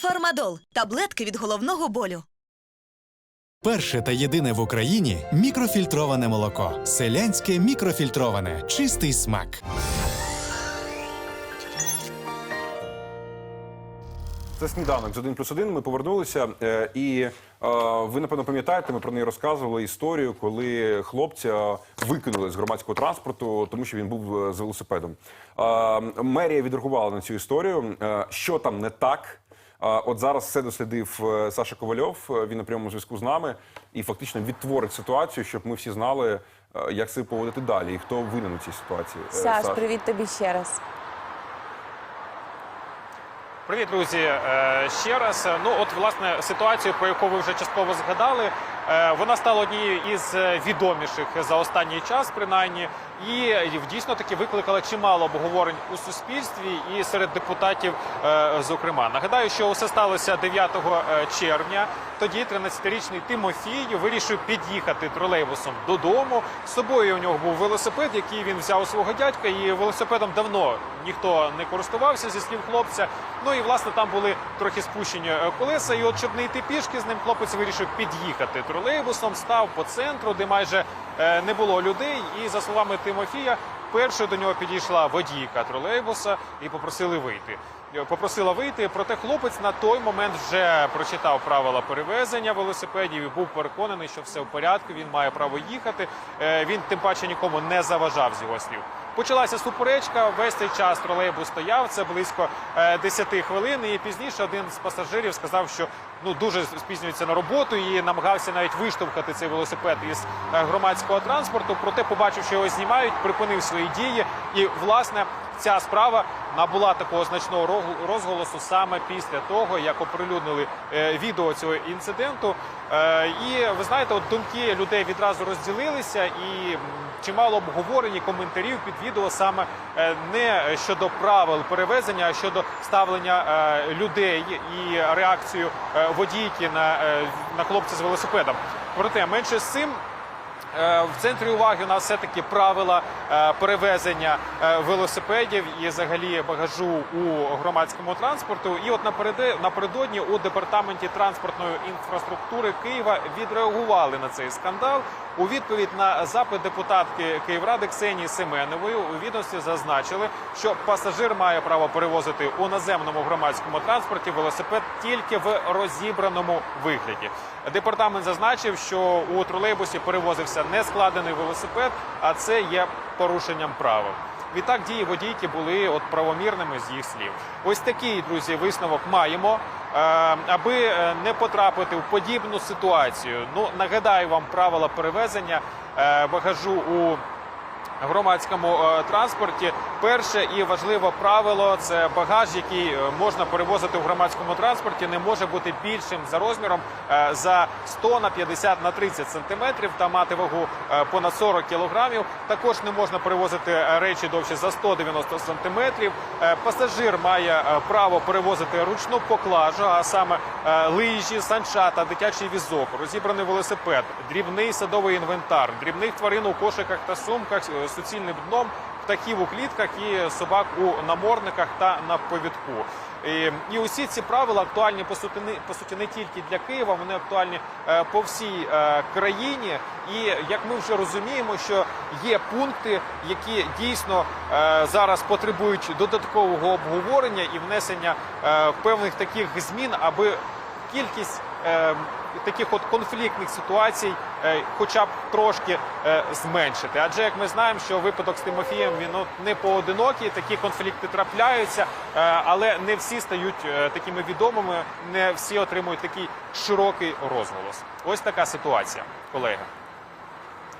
Фармадол таблетки від головного болю. Перше та єдине в Україні мікрофільтроване молоко. Селянське мікрофільтроване. Чистий смак. Це сніданок з 1 плюс 1. Ми повернулися. е, І е, ви, напевно, пам'ятаєте, ми про неї розказували історію, коли хлопця викинули з громадського транспорту, тому що він був е, з велосипедом. Е, Мерія відреагувала на цю історію. Е, Що там не так? От зараз все дослідив е, Саша Ковальов. е, Він на прямому зв'язку з нами і фактично відтворить ситуацію, щоб ми всі знали, е, як себе поводити далі і хто винен у цій ситуації. Саш, Саш. привіт тобі ще раз. Привіт, друзі. Ще раз. Ну, от власне ситуацію, про яку ви вже частково згадали, вона стала однією із е, відоміших за останній час, принаймні, і дійсно таки викликала чимало обговорень у суспільстві і серед депутатів. е, Зокрема, нагадаю, що усе сталося 9 червня. Тоді 13-річний Тимофій вирішив під'їхати тролейбусом додому. З собою у нього був велосипед, який він взяв у свого дядька, і велосипедом давно ніхто не користувався зі слів хлопця. Ну і власне там були трохи спущені е, колеса. І от щоб не йти пішки з ним, хлопець вирішив під'їхати тролейбусом, став по центру, де майже е, не було людей. І за словами Тимофія, першою до нього підійшла водійка тролейбуса і попросили вийти. Е, Попросила вийти, проте хлопець на той момент вже прочитав правила перевезення велосипедів і був переконаний, що все в порядку. Він має право їхати. Е, Він тим паче нікому не заважав з його слів. Почалася суперечка. Весь цей час тролейбус стояв. Це близько е, 10 хвилин. І пізніше один з пасажирів сказав, що ну дуже спізнюється на роботу і намагався навіть виштовхати цей велосипед із е, громадського транспорту. Проте, побачив, що його знімають, припинив свої дії. І власне ця справа набула такого значного розголосу саме після того, як оприлюднили е, відео цього інциденту. Е, І ви знаєте, от думки людей відразу розділилися, і чимало обговорень коментарів під відео саме е, не щодо правил перевезення, а щодо ставлення людей і реакцію водійки на, на хлопця з велосипедом. Проте менше з цим. Е, В центрі уваги у нас все-таки правила е, перевезення е, велосипедів і взагалі багажу у громадському транспорту. І от напередодні у департаменті транспортної інфраструктури Києва відреагували на цей скандал. У відповідь на запит депутатки Київради Ксенії Семенової у відомстві зазначили, що пасажир має право перевозити у наземному громадському транспорті велосипед тільки в розібраному вигляді. Департамент зазначив, що у тролейбусі перевозився нескладений велосипед, а це є порушенням правил. Відтак дії водійки були от правомірними з їх слів. Ось такий друзі висновок маємо. Е, аби е, не потрапити в подібну ситуацію. Ну нагадаю вам правила перевезення е, багажу у громадському е, транспорті. Перше і важливе правило це багаж, який е, можна перевозити в громадському транспорті, не може бути більшим за розміром е, за 100 на 50 на 30 сантиметрів та мати вагу понад 40 кілограмів. Також не можна перевозити речі довше за 190 сантиметрів. Пасажир має право перевозити ручну поклажу, а саме лижі, санчата, дитячий візок, розібраний велосипед, дрібний садовий інвентар, дрібних тварин у кошиках та сумках, суцільним дном, птахів у клітках і собак у наморниках та на повідку. І, і усі ці правила актуальні по суті, не, по суті не тільки для Києва, вони актуальні е, по всій е, країні. І як ми вже розуміємо, що є пункти, які дійсно е, зараз потребують додаткового обговорення і внесення е, певних таких змін, аби кількість е, таких от конфліктних ситуацій, е, хоча б трошки е, зменшити. Адже як ми знаємо, що випадок з Тимофієм він от не поодинокий, такі конфлікти трапляються, е, але не всі стають такими відомими, не всі отримують такий широкий розголос. Ось така ситуація, колеги.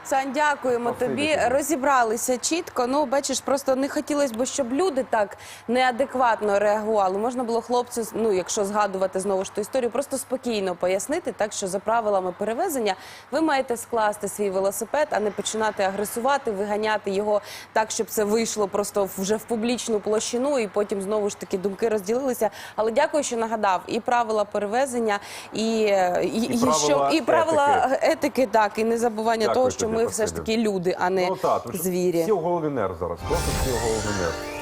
Сань, дякуємо тобі. Розібралися чітко. Ну, бачиш, просто не хотілося б, щоб люди так неадекватно реагували. Можна було хлопцю, ну якщо згадувати знову ж ту історію, просто спокійно пояснити, так що за правилами перевезення ви маєте скласти свій велосипед, а не починати агресувати, виганяти його так, щоб це вийшло просто вже в публічну площину, і потім знову ж таки думки розділилися. Але дякую, що нагадав і правила перевезення, і, і, і, правила що і правила етики. етики, так і не забування Дякую того, що тобі, ми все ж таки люди, а не Ну тому що звірі. Всі оголений нерв зараз. Просто всі оголений нерв.